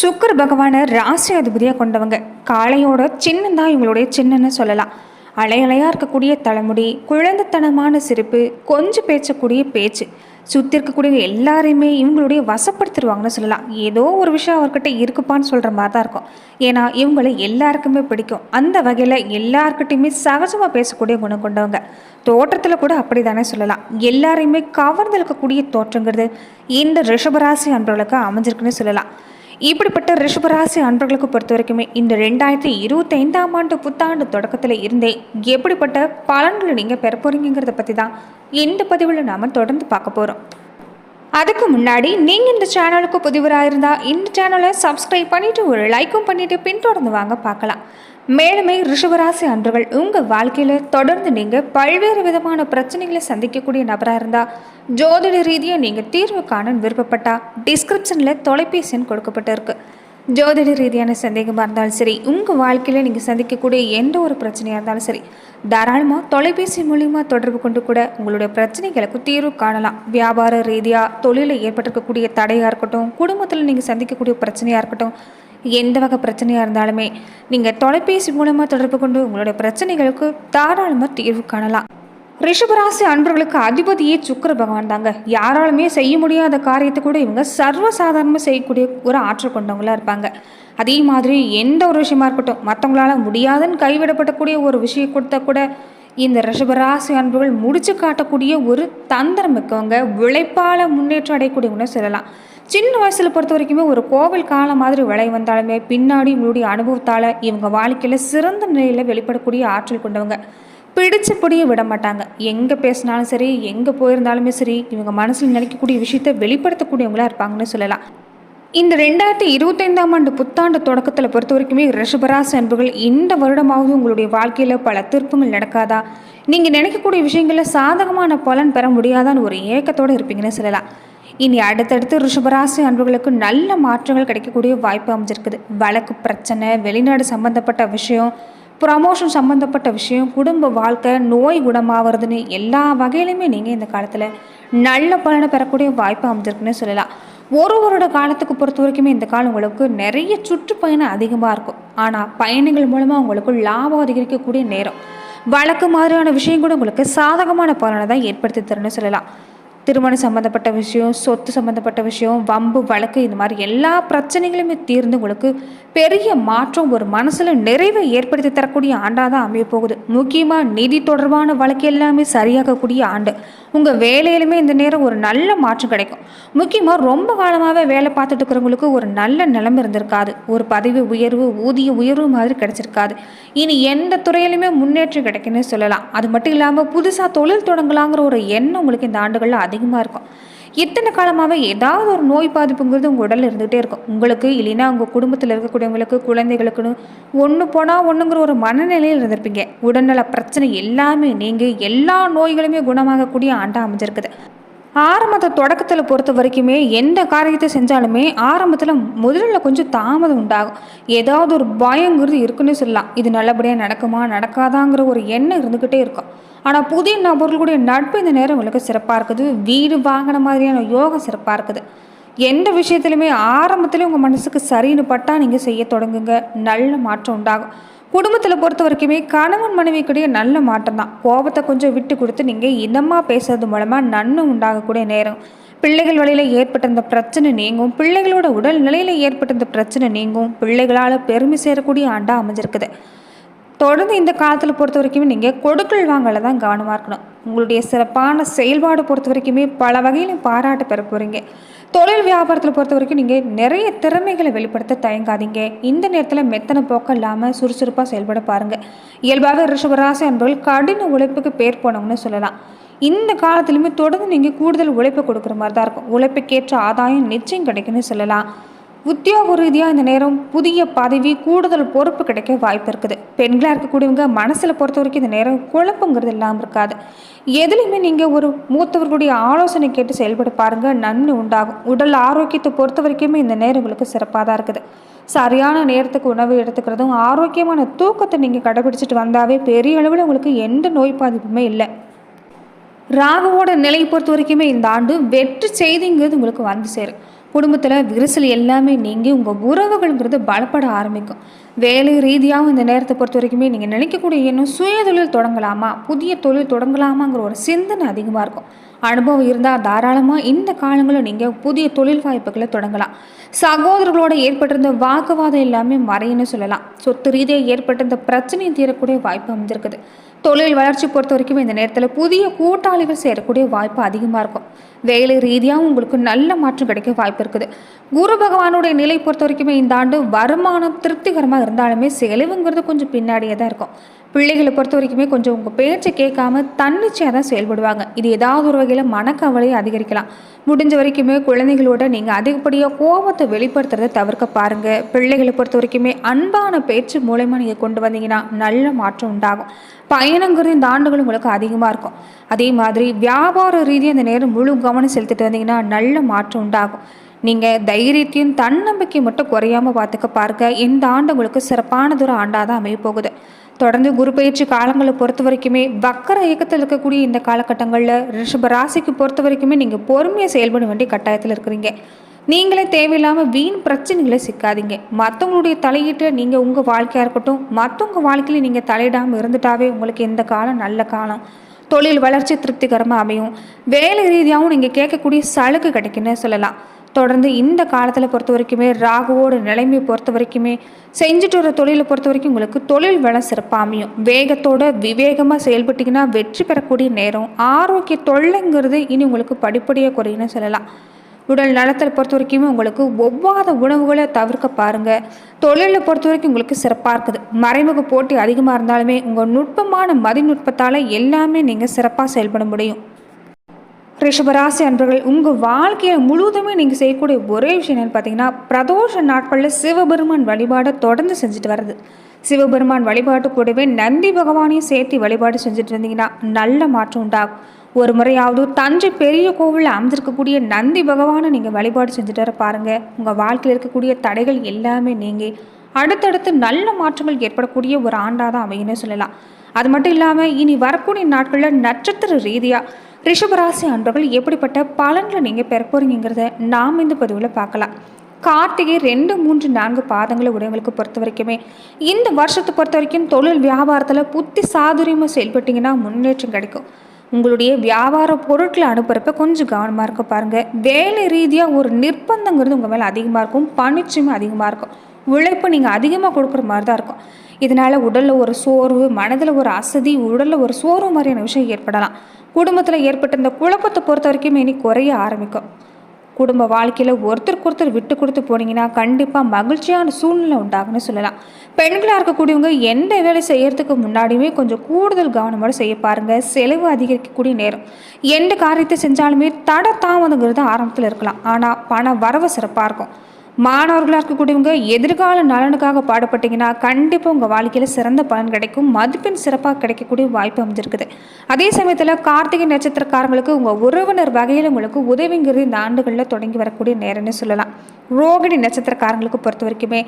சுக்கர் பகவானை ராசி அதிபதியாக கொண்டவங்க. காளையோட சின்னந்தான் இவங்களுடைய சின்னன்னு சொல்லலாம். அலையலையாக இருக்கக்கூடிய தலைமுடி குழந்தைத்தனமான சிரிப்பு கொஞ்சம் பேசக்கூடிய பேச்சு சுற்றி இருக்கக்கூடிய எல்லாரையுமே இவங்களுடைய வசப்படுத்திடுவாங்கன்னு சொல்லலாம். ஏதோ ஒரு விஷயம் அவர்கிட்ட இருக்குப்பான்னு சொல்கிற மாதிரி தான் இருக்கும். ஏன்னா இவங்களை எல்லாருக்குமே பிடிக்கும். அந்த வகையில் எல்லாருக்கிட்டையுமே சகஜமாக பேசக்கூடிய குணம் கொண்டவங்க. தோற்றத்தில் கூட அப்படி தானே சொல்லலாம். எல்லாரையுமே கவர்ந்து இருக்கக்கூடிய தோற்றங்கிறது இந்த ரிஷபராசி அன்பர்களுக்கு அமைஞ்சிருக்குன்னு சொல்லலாம். இப்படிப்பட்ட ரிஷபராசி அன்பர்களுக்கு பொறுத்த வரைக்குமே இந்த ரெண்டாயிரத்தி இருபத்தைந்தாம் ஆண்டு புத்தாண்டு தொடக்கத்தில் இருந்தே எப்படிப்பட்ட பலன்களை நீங்கள் பெற போகிறீங்கிறத பற்றி தான் இந்த பதிவில் நாம் தொடர்ந்து பார்க்க போகிறோம் அதுக்கு முன்னாடி நீங்கள் இந்த சேனலுக்கு புதிவராக இருந்தால் இந்த சேனலை சப்ஸ்கிரைப் பண்ணிவிட்டு ஒரு லைக்கும் பண்ணிவிட்டு பின்தொடர்ந்து வாங்க பார்க்கலாம். மேலுமே ரிஷபராசி அன்றுகள் உங்கள் வாழ்க்கையில் தொடர்ந்து நீங்கள் பல்வேறு விதமான பிரச்சனைகளை சந்திக்கக்கூடிய நபராக இருந்தால் ஜோதிட ரீதியாக நீங்கள் தீர்வு காண விருப்பப்பட்டால் டிஸ்கிரிப்ஷனில் தொலைபேசி எண் கொடுக்கப்பட்டிருக்கு. ஜோதிட ரீதியான சந்தேகமாக இருந்தாலும் சரி உங்கள் வாழ்க்கையில் நீங்கள் சந்திக்கக்கூடிய எந்த ஒரு பிரச்சனையாக இருந்தாலும் சரி தாராளமாக தொலைபேசி மூலிமா தொடர்பு கொண்டு கூட உங்களுடைய பிரச்சனைகளுக்கு தீர்வு காணலாம். வியாபார ரீதியாக தொழிலில் ஏற்பட்டிருக்கக்கூடிய தடையாக இருக்கட்டும் குடும்பத்தில் நீங்கள் சந்திக்கக்கூடிய பிரச்சனையாக இருக்கட்டும் எந்த வகை பிரச்சனையாக இருந்தாலுமே நீங்கள் தொலைபேசி மூலமாக தொடர்பு கொண்டு உங்களுடைய பிரச்சனைகளுக்கு தாராளமாக தீர்வு காணலாம். ரிஷபராசி அன்பர்களுக்கு அதிபதியே சுக்கர பகவான் தாங்க. யாராலுமே செய்ய முடியாத காரியத்தை கூட இவங்க சர்வசாதாரணமாக செய்யக்கூடிய ஒரு ஆற்றல் கொண்டவங்களாக இருப்பாங்க. அதே மாதிரி எந்த ஒரு விஷயமா இருக்கட்டும் மற்றவங்களால முடியாதுன்னு கைவிடப்படக்கூடிய ஒரு விஷயம் கொடுத்தா கூட இந்த ரிஷபராசி அன்புகள் முடிச்சு காட்டக்கூடிய ஒரு தந்திரம் மிக்கவங்க உழைப்பால் முன்னேற்றம் அடையக்கூடியவங்க சொல்லலாம். சின்ன வயசில் பொறுத்த வரைக்குமே ஒரு கோவில் காலம் மாதிரி விலை வந்தாலுமே பின்னாடி இவங்களுடைய அனுபவத்தால் இவங்க வாழ்க்கையில் சிறந்த நிலையில் வெளிப்படக்கூடிய ஆற்றல் கொண்டவங்க. பிடிச்சபடியே விட மாட்டாங்க. எங்கே பேசினாலும் சரி எங்கே போயிருந்தாலுமே சரி இவங்க மனசில் நினைக்கக்கூடிய விஷயத்தை வெளிப்படுத்தக்கூடியவங்களா இருப்பாங்கன்னு சொல்லலாம். இந்த ரெண்டாயிரத்தி இருபத்தைந்தாம் ஆண்டு புத்தாண்டு தொடக்கத்தில் பொறுத்த வரைக்குமே ரிஷபராசி அன்புகள் இந்த வருடமாவது உங்களுடைய வாழ்க்கையில் பல திருப்பங்கள் நடக்காதா? நீங்கள் நினைக்கக்கூடிய விஷயங்களில் சாதகமான பலன் பெற முடியாதான்னு ஒரு ஏக்கத்தோடு இருப்பீங்கன்னு சொல்லலாம். இனி அடுத்தடுத்து ரிஷபராசி அன்புகளுக்கு நல்ல மாற்றங்கள் கிடைக்கக்கூடிய வாய்ப்பு அமைஞ்சிருக்குது. வழக்கு பிரச்சனை வெளிநாடு சம்மந்தப்பட்ட விஷயம் ப்ரமோஷன் சம்மந்தப்பட்ட விஷயம் குடும்ப வாழ்க்கை நோய் குணமாகிறதுன்னு எல்லா வகையிலுமே நீங்கள் இந்த காலத்தில் நல்ல பலனை பெறக்கூடிய வாய்ப்பு அமைஞ்சிருக்குன்னு சொல்லலாம். ஒரு வருட காலத்துக்கு பொறுத்த வரைக்குமே இந்த காலம் உங்களுக்கு நிறைய சுற்றுப்பயணம் அதிகமாக இருக்கும். ஆனால் பயணங்கள் மூலமாக உங்களுக்கு லாபம் அதிகரிக்கக்கூடிய நேரம். வழக்கு மாதிரியான விஷயம் கூட உங்களுக்கு சாதகமான பலனை தான் ஏற்படுத்தி தரணும்னு சொல்லலாம். திருமணம் சம்மந்தப்பட்ட விஷயம் சொத்து சம்மந்தப்பட்ட விஷயம் வம்பு வழக்கு இந்த மாதிரி எல்லா பிரச்சனைகளுமே தீர்ந்து உங்களுக்கு பெரிய மாற்றம் ஒரு மனசில் நிறைவை ஏற்படுத்தி தரக்கூடிய ஆண்டாக தான் அமைய போகுது. முக்கியமாக நிதி தொடர்பான வழக்கு எல்லாமே சரியாகக்கூடிய ஆண்டு. உங்கள் வேலையிலுமே இந்த நேரம் ஒரு நல்ல மாற்றம் கிடைக்கும். முக்கியமாக ரொம்ப காலமாகவே வேலை பார்த்துட்டு இருக்கிறவங்களுக்கு ஒரு நல்ல நிலைமை இருந்திருக்காது. ஒரு பதவி உயர்வு ஊதிய உயர்வு மாதிரி கிடைச்சிருக்காது. இனி எந்த துறையிலுமே முன்னேற்றம் கிடைக்குன்னு சொல்லலாம். அது மட்டும் இல்லாமல் புதுசாக தொழில் தொடங்கலாங்கிற ஒரு எண்ணம் உங்களுக்கு இந்த ஆண்டுகளில் அதிகமாக இருக்கும். இத்தனை காலமாகவே ஏதாவது ஒரு நோய் பாதிப்புங்கிறது உங்கள் உடலில் இருந்துகிட்டே இருக்கும். உங்களுக்கு இல்லைன்னா உங்கள் குடும்பத்தில் இருக்கக்கூடியவங்களுக்கு குழந்தைகளுக்குன்னு ஒன்று போனால் ஒன்றுங்கிற ஒரு மனநிலையில் இருந்திருப்பீங்க. உடல்நல பிரச்சனை எல்லாமே நீங்கள் எல்லா நோய்களுமே குணமாகக்கூடிய ஆண்டாக அமைஞ்சிருக்குது. ஆரம்பத்தை தொடக்கத்தில் பொறுத்த வரைக்குமே எந்த காரியத்தை செஞ்சாலுமே ஆரம்பத்தில் முதல்ல கொஞ்சம் தாமதம் உண்டாகும். ஏதாவது ஒரு பயங்கிறது இருக்குன்னு சொல்லலாம். இது நல்லபடியாக நடக்குமா நடக்காதாங்கிற ஒரு எண்ணம் இருந்துக்கிட்டே இருக்கும். ஆனால் புதிய நபர்களுடைய நட்பு இந்த நேரம் உங்களுக்கு சிறப்பாக இருக்குது. வீடு வாங்கின மாதிரியான யோகம் சிறப்பாக இருக்குது. எந்த விஷயத்துலையுமே ஆரம்பத்துலேயும் உங்கள் மனசுக்கு சரின்னு பட்டால் நீங்கள் செய்ய தொடங்குங்க. நல்ல மாற்றம் உண்டாகும். குடும்பத்தில் பொறுத்த வரைக்குமே கணவன் மனைவிக்குடைய நல்ல மாற்றம் தான் கோபத்தை கொஞ்சம் விட்டு கொடுத்து நீங்கள் இதமாக பேசுறது மூலமாக நன்மை உண்டாகக்கூடிய நேரம். பிள்ளைகள் வழியில் ஏற்பட்டிருந்த பிரச்சனை நீங்கும். பிள்ளைகளோட உடல் நிலையில் ஏற்பட்டிருந்த பிரச்சனை நீங்கும். பிள்ளைகளால் பெருமை சேரக்கூடிய ஆண்டாக அமைஞ்சிருக்குது. தொடர்ந்து இந்த காலத்தில் பொறுத்த வரைக்குமே நீங்கள் கொடுக்கல் வாங்கல தான் கவனமாக இருக்கணும். உங்களுடைய சிறப்பான செயல்பாடு பொறுத்த வரைக்குமே பல வகையிலும் பாராட்டு பெற போகிறீங்க தொழில் வியாபாரத்தில் பொறுத்த வரைக்கும் நீங்கள் நிறைய திறமைகளை வெளிப்படுத்த தயங்காதீங்க. இந்த நேரத்தில் மெத்தனை போக்க இல்லாமல் சுறுசுறுப்பாக செயல்பட பாருங்கள் இயல்பாகவே ரிஷபராசி என்பவர்கள் கடின உழைப்புக்கு பேர் போனவங்கன்னு சொல்லலாம். இந்த காலத்துலையுமே தொடர்ந்து நீங்கள் கூடுதல் உழைப்பு கொடுக்குற மாதிரி தான் இருக்கும். உழைப்புக்கேற்ற ஆதாயம் நிச்சயம் கிடைக்குன்னு சொல்லலாம். உத்தியோக ரீதியாக இந்த நேரம் புதிய பதவி கூடுதல் பொறுப்பு கிடைக்க வாய்ப்பு இருக்குது. பெண்களாக இருக்கக்கூடியவங்க மனசில் பொறுத்த வரைக்கும் இந்த நேரம் குழப்பங்கிறது இல்லாமல் இருக்காது. எதுலையுமே நீங்கள் ஒரு மூத்தவர்களுடைய ஆலோசனை கேட்டு செயல்பட பாருங்கள் நன்மை உண்டாகும். உடல் ஆரோக்கியத்தை பொறுத்த வரைக்குமே இந்த நேரம் உங்களுக்கு சிறப்பாக தான் இருக்குது. சரியான நேரத்துக்கு உணவு எடுத்துக்கிறதும் ஆரோக்கியமான தூக்கத்தை நீங்கள் கடைபிடிச்சிட்டு வந்தாவே பெரிய அளவில் உங்களுக்கு எந்த நோய் பாதிப்புமே இல்லை. ராகுவோட நிலையை பொறுத்த வரைக்குமே இந்த ஆண்டு வெற்றி செய்திங்கிறது உங்களுக்கு வந்து சேரும். குடும்பத்தில் விரிசல் எல்லாமே நீங்கி உங்கள் உறவுகள்ங்கிறது பலப்பட ஆரம்பிக்கும். வேலை ரீதியாகவும் இந்த நேரத்தை பொறுத்த வரைக்குமே நீங்கள் நினைக்கக்கூடிய இன்னும் சுய தொழில் தொடங்கலாமா? புதிய தொழில் தொடங்கலாமாங்கிற ஒரு சிந்தனை அதிகமாக இருக்கும். அனுபவம் இருந்தால் தாராளமாக இந்த காலங்களில் நீங்கள் புதிய தொழில் வாய்ப்புகளை தொடங்கலாம். சகோதரர்களோட ஏற்பட்டிருந்த வாக்குவாதம் எல்லாமே மறையுன்னு சொல்லலாம். சொத்து ரீதியாக ஏற்பட்டிருந்த பிரச்சனையும் தீரக்கூடிய வாய்ப்பு அமைஞ்சிருக்குது. தொழில் வளர்ச்சி பொறுத்த வரைக்கும் இந்த நேரத்தில் புதிய கூட்டாளிகள் சேரக்கூடிய வாய்ப்பு அதிகமாக இருக்கும். வேலை ரீதியாகவும் உங்களுக்கு நல்ல மாற்றம் கிடைக்க வாய்ப்பு இருக்குது. குரு பகவானுடைய நிலை பொறுத்த வரைக்குமே இந்த ஆண்டு வருமானம் திருப்திகரமாக இருந்தாலுமே செலவுங்கிறது கொஞ்சம் பின்னாடியே தான் இருக்கும். பிள்ளைகளை பொறுத்த வரைக்குமே கொஞ்சம் உங்கள் பேச்சை கேட்காம தன்னிச்சையாக தான் செயல்படுவாங்க. இது ஏதாவது ஒரு வகையில் மனக்கவலையை அதிகரிக்கலாம். முடிஞ்ச வரைக்குமே குழந்தைகளோட நீங்கள் அதிகப்படியாக கோபத்தை வெளிப்படுத்துறதை தவிர்க்க பாருங்கள் பிள்ளைகளை பொறுத்த வரைக்குமே அன்பான பேச்சு மூலயமா நீங்கள் கொண்டு வந்தீங்கன்னா நல்ல மாற்றம் உண்டாகும். பயணங்கிறது இந்த ஆண்டுகள் உங்களுக்கு அதிகமாக இருக்கும். அதே மாதிரி வியாபார ரீதியாக இந்த நேரம் முழு கவனம் செலுத்திட்டு வந்தீங்கன்னா நல்ல மாற்றம் உண்டாகும். நீங்கள் தைரியத்தையும் தன்னம்பிக்கையும் மட்டும் குறையாமல் பார்த்துக்க பாருங்க. இந்த ஆண்டு உங்களுக்கு சிறப்பானதொரு ஆண்டாக தான் அமைய போகுது. தொடர்ந்து குரு பயிற்சி காலங்களை பொறுத்த வரைக்குமே வக்கர இயக்கத்தில் இருக்கக்கூடிய இந்த காலகட்டங்களில் ரிஷப ராசிக்கு பொறுத்த வரைக்குமே நீங்கள் பொறுமையாக செயல்பட வேண்டிய கட்டாயத்தில் இருக்கிறீங்க. நீங்களே தேவையில்லாமல் வீண் பிரச்சனைகளை சிக்காதீங்க. மற்றவங்களுடைய தலையீட்டை நீங்கள் உங்கள் வாழ்க்கையாக இருக்கட்டும் மற்றவங்க வாழ்க்கையில் நீங்கள் தலையிடாமல் இருந்துட்டாவே உங்களுக்கு இந்த காலம் நல்ல காலம். தொழில் வளர்ச்சி திருப்திகரமாக அமையும். வேலை ரீதியாகவும் நீங்கள் கேட்கக்கூடிய சலுகை கிடைக்குன்னு சொல்லலாம். தொடர்ந்து இந்த காலத்தில் பொறுத்த வரைக்குமே ராகுவோட நிலைமையை பொறுத்த வரைக்குமே செஞ்சுட்டு வர தொழிலை பொறுத்த வரைக்கும் உங்களுக்கு தொழில் வளம் சிறப்பாக அமையும். வேகத்தோட விவேகமாக செயல்பட்டிங்கன்னா வெற்றி பெறக்கூடிய நேரம். ஆரோக்கிய தொல்லைங்கிறது இனி உங்களுக்கு படிப்படியாக குறையுன்னு சொல்லலாம். உடல் நலத்தில் பொறுத்த வரைக்குமே உங்களுக்கு ஒவ்வாத உணவுகளை தவிர்க்க பாருங்கள் தொழிலை பொறுத்த வரைக்கும் உங்களுக்கு சிறப்பாக இருக்குது. மறைமுக போட்டி அதிகமாக இருந்தாலுமே உங்கள் நுட்பமான மதிநுட்பத்தால் எல்லாமே நீங்கள் சிறப்பாக செயல்பட முடியும். ரிஷபராசி அன்பர்கள் உங்கள் வாழ்க்கையை முழுவதுமே நீங்கள் செய்யக்கூடிய ஒரே விஷயம் என்னென்னு பார்த்தீங்கன்னா பிரதோஷ நாட்களில் சிவபெருமான் வழிபாடை தொடர்ந்து செஞ்சுட்டு வர்றது. சிவபெருமான் வழிபாட்டு கூடவே நந்தி பகவானையும் சேர்த்து வழிபாடு செஞ்சுட்டு இருந்தீங்கன்னா நல்ல மாற்றம் உண்டாகும். ஒரு முறையாவது தஞ்சை பெரிய கோவிலில் அமைஞ்சிருக்கக்கூடிய நந்தி பகவானை நீங்கள் வழிபாடு செஞ்சுட்டு வர பாருங்கள் உங்கள் வாழ்க்கையில் இருக்கக்கூடிய தடைகள் எல்லாமே நீங்கி அடுத்தடுத்து நல்ல மாற்றங்கள் ஏற்படக்கூடிய ஒரு ஆண்டாக தான் அமையுன்னு சொல்லலாம். அது மட்டும் இல்லாமல் இனி வரக்கூடிய நாட்களில் நட்சத்திர ரீதியாக ரிஷபராசி அன்பர்கள் எப்படிப்பட்ட பலன்களை நீங்கள் பெற போகிறீங்கிறத நாம் இந்த பதிவில் பார்க்கலாம். கார்த்திகை ரெண்டு மூன்று நான்கு பாதங்களை உடையவங்களுக்கு பொறுத்த வரைக்குமே இந்த வருஷத்தை பொறுத்த வரைக்கும் தொழில் வியாபாரத்தில் புத்தி சாதுரியமாக செயல்பட்டிங்கன்னா முன்னேற்றம் கிடைக்கும். உங்களுடைய வியாபார பொருட்களை அனுப்புகிறப்ப கொஞ்சம் கவனமாக இருக்க பாருங்கள் வேலை ரீதியாக ஒரு நிர்பந்தங்கிறது உங்கள் மேலே அதிகமாக இருக்கும். பணிச்சுமே அதிகமாக இருக்கும். உழைப்பு நீங்கள் அதிகமாக கொடுக்குற மாதிரி தான் இருக்கும். இதனால் உடலில் ஒரு சோர்வு மனதில் ஒரு அசதி உடலில் ஒரு சோர்வு மாதிரியான விஷயம் ஏற்படலாம். குடும்பத்தில் ஏற்பட்ட இந்த குழப்பத்தை பொறுத்த வரைக்கும் இனி குறைய ஆரம்பிக்கும். குடும்ப வாழ்க்கையில் ஒருத்தருக்கு ஒருத்தர் விட்டு கொடுத்து போனீங்கன்னா கண்டிப்பாக மகிழ்ச்சியான சூழ்நிலை உண்டாகுன்னு சொல்லலாம். பெண்களாக இருக்கக்கூடியவங்க எந்த வேலை செய்கிறதுக்கு முன்னாடியுமே கொஞ்சம் கூடுதல் கவனமோடு செய்ய பாருங்கள் செலவு அதிகரிக்கக்கூடிய நேரம். எந்த காரியத்தை செஞ்சாலுமே தட தாமதங்கிறது ஆரம்பத்தில் இருக்கலாம். ஆனால் பண வரவு சிறப்பாக இருக்கும். மாணவர்களாக இருக்கக்கூடியவங்க எதிர்கால நலனுக்காக பாடுபட்டீங்கன்னா கண்டிப்பாக உங்கள் வாழ்க்கையில் சிறந்த பலன் கிடைக்கும். மதிப்பெண் சிறப்பாக கிடைக்கக்கூடிய வாய்ப்பு அமைஞ்சிருக்குது. அதே சமயத்தில் கார்த்திகை நட்சத்திரக்காரங்களுக்கு உங்கள் உறவினர் வகையில் உங்களுக்கு உதவிங்கிறது இந்த ஆண்டுகளில் தொடங்கி வரக்கூடிய நேரம்னு சொல்லலாம். ரோகிணி நட்சத்திரக்காரங்களுக்கு பொறுத்த வரைக்குமே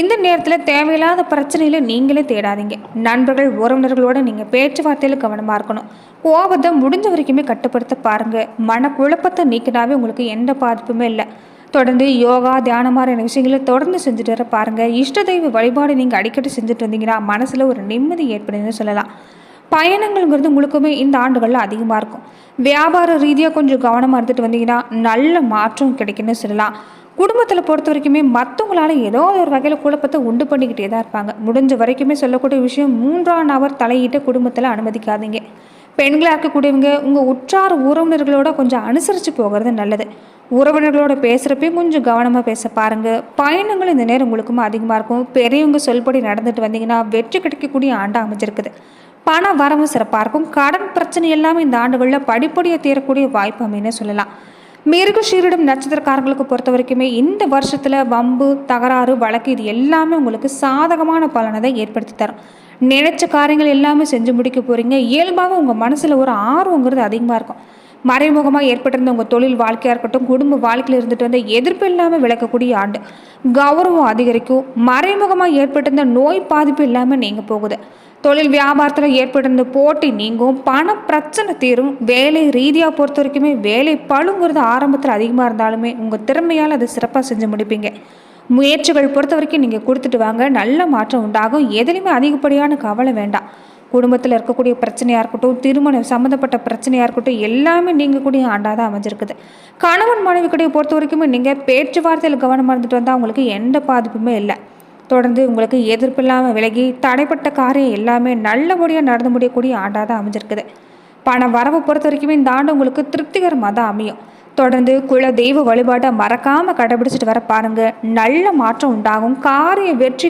இந்த நேரத்தில் தேவையில்லாத பிரச்சனையில் நீங்களே தேடாதீங்க. நண்பர்கள் உறவினர்களோட நீங்கள் பேச்சுவார்த்தையில் கவனமாக இருக்கணும். கோபத்தை முடிஞ்ச வரைக்குமே கட்டுப்படுத்த பாருங்கள் மன குழப்பத்தை நீக்கினாவே உங்களுக்கு எந்த பாதிப்புமே இல்லை. தொடர்ந்து யோகா தியானம் மாதிரியான விஷயங்களை தொடர்ந்து செஞ்சுட்டு வர பாருங்கள் இஷ்ட தெய்வ வழிபாடு நீங்கள் அடிக்கடி செஞ்சுட்டு வந்தீங்கன்னா மனசில் ஒரு நிம்மதி ஏற்படுதுன்னு சொல்லலாம். பயணங்கள்ங்கிறது முழுக்கமே இந்த ஆண்டுகளில் அதிகமாக இருக்கும். வியாபார ரீதியாக கொஞ்சம் கவனமாக இருந்துட்டு வந்தீங்கன்னா நல்ல மாற்றம் கிடைக்குன்னு சொல்லலாம். குடும்பத்தில் பொறுத்த வரைக்குமே மற்றவங்களால ஏதோ ஒரு வகையில் குழப்பத்தை உண்டு பண்ணிக்கிட்டே தான் இருப்பாங்க. முடிஞ்ச வரைக்குமே சொல்லக்கூடிய விஷயம் மூன்றாம் நபர் தலையிட்டு குடும்பத்தில் அனுமதிக்காதீங்க. பெண்களாக இருக்கக்கூடியவங்க உங்கள் உற்றார் உறவினர்களோட கொஞ்சம் அனுசரித்து போகிறது நல்லது. உறவினர்களோட பேசுகிறப்பையும் கொஞ்சம் கவனமாக பேச பாருங்கள் பயணங்கள் இந்த நேரம் உங்களுக்கும் அதிகமாக இருக்கும். பெரியவங்க சொல்படி நடந்துட்டு வந்தீங்கன்னா வெற்றி கிடைக்கக்கூடிய ஆண்டாக அமைஞ்சிருக்குது. பண வரவும் சிறப்பாக இருக்கும். கடன் பிரச்சனை எல்லாமே இந்த ஆண்டுகளில் படிப்படியாக தீரக்கூடிய வாய்ப்பு அமைன்னு சொல்லலாம். மிருகஷீரிடம் நட்சத்திரக்காரங்களுக்கு பொறுத்த வரைக்குமே இந்த வருஷத்தில் வம்பு தகராறு வழக்கு இது எல்லாமே உங்களுக்கு சாதகமான பலனை தான் ஏற்படுத்தி தரும். நினைச்ச காரியங்கள் எல்லாமே செஞ்சு முடிக்க போகிறீங்க இயல்பாக உங்கள் மனசில் ஒரு ஆர்வங்கிறது அதிகமாக இருக்கும். மறைமுகமாக ஏற்பட்டிருந்த உங்கள் தொழில் வாழ்க்கையாக இருக்கட்டும் குடும்ப வாழ்க்கையில் இருந்துட்டு வந்த எதிர்ப்பு இல்லாமல் விளக்கக்கூடிய ஆண்டு. கௌரவம் அதிகரிக்கும். மறைமுகமாக ஏற்பட்டிருந்த நோய் பாதிப்பு இல்லாமல் நீங்கள் போகுது. தொழில் வியாபாரத்தில் ஏற்பட்டிருந்த போட்டி நீங்கும் பண பிரச்சனை தீரும் வேலை ரீதியாக பொறுத்த வரைக்குமே வேலை பழுங்கிறது ஆரம்பத்தில் அதிகமாக இருந்தாலுமே உங்கள் திறமையால் அதை சிறப்பாக செஞ்சு முடிப்பீங்க. முயற்சிகள் பொறுத்த வரைக்கும் நீங்கள் கொடுத்துட்டு வாங்க நல்ல மாற்றம் உண்டாகும் எதுலேயுமே அதிகப்படியான கவலை வேண்டாம். குடும்பத்தில் இருக்கக்கூடிய பிரச்சனையாக இருக்கட்டும் திருமணம் சம்மந்தப்பட்ட பிரச்சனையாக இருக்கட்டும் எல்லாமே நீங்கள் கூடிய ஆண்டாக தான் அமைஞ்சிருக்குது. கணவன் மனைவி கூடிய பொறுத்த வரைக்குமே நீங்கள் பேச்சுவார்த்தையில் கவனமாக இருந்துட்டு வந்தால் உங்களுக்கு எந்த பாதிப்புமே இல்லை. தொடர்ந்து உங்களுக்கு எதிர்ப்பு இல்லாமல் விலகி தடைப்பட்ட காரியம் எல்லாமே நல்லபடியாக நடந்து முடியக்கூடிய ஆண்டாக தான் அமைஞ்சிருக்குது. பண வரவை பொறுத்த வரைக்குமே இந்த ஆண்டு உங்களுக்கு திருப்திகரமாக தான் அமையும். தொடர்ந்து குல தெய்வ வழிபாட்டை மறக்காமல் கடைபிடிச்சிட்டு வர பாருங்க. நல்ல மாற்றம் உண்டாகும். காரிய வெற்றி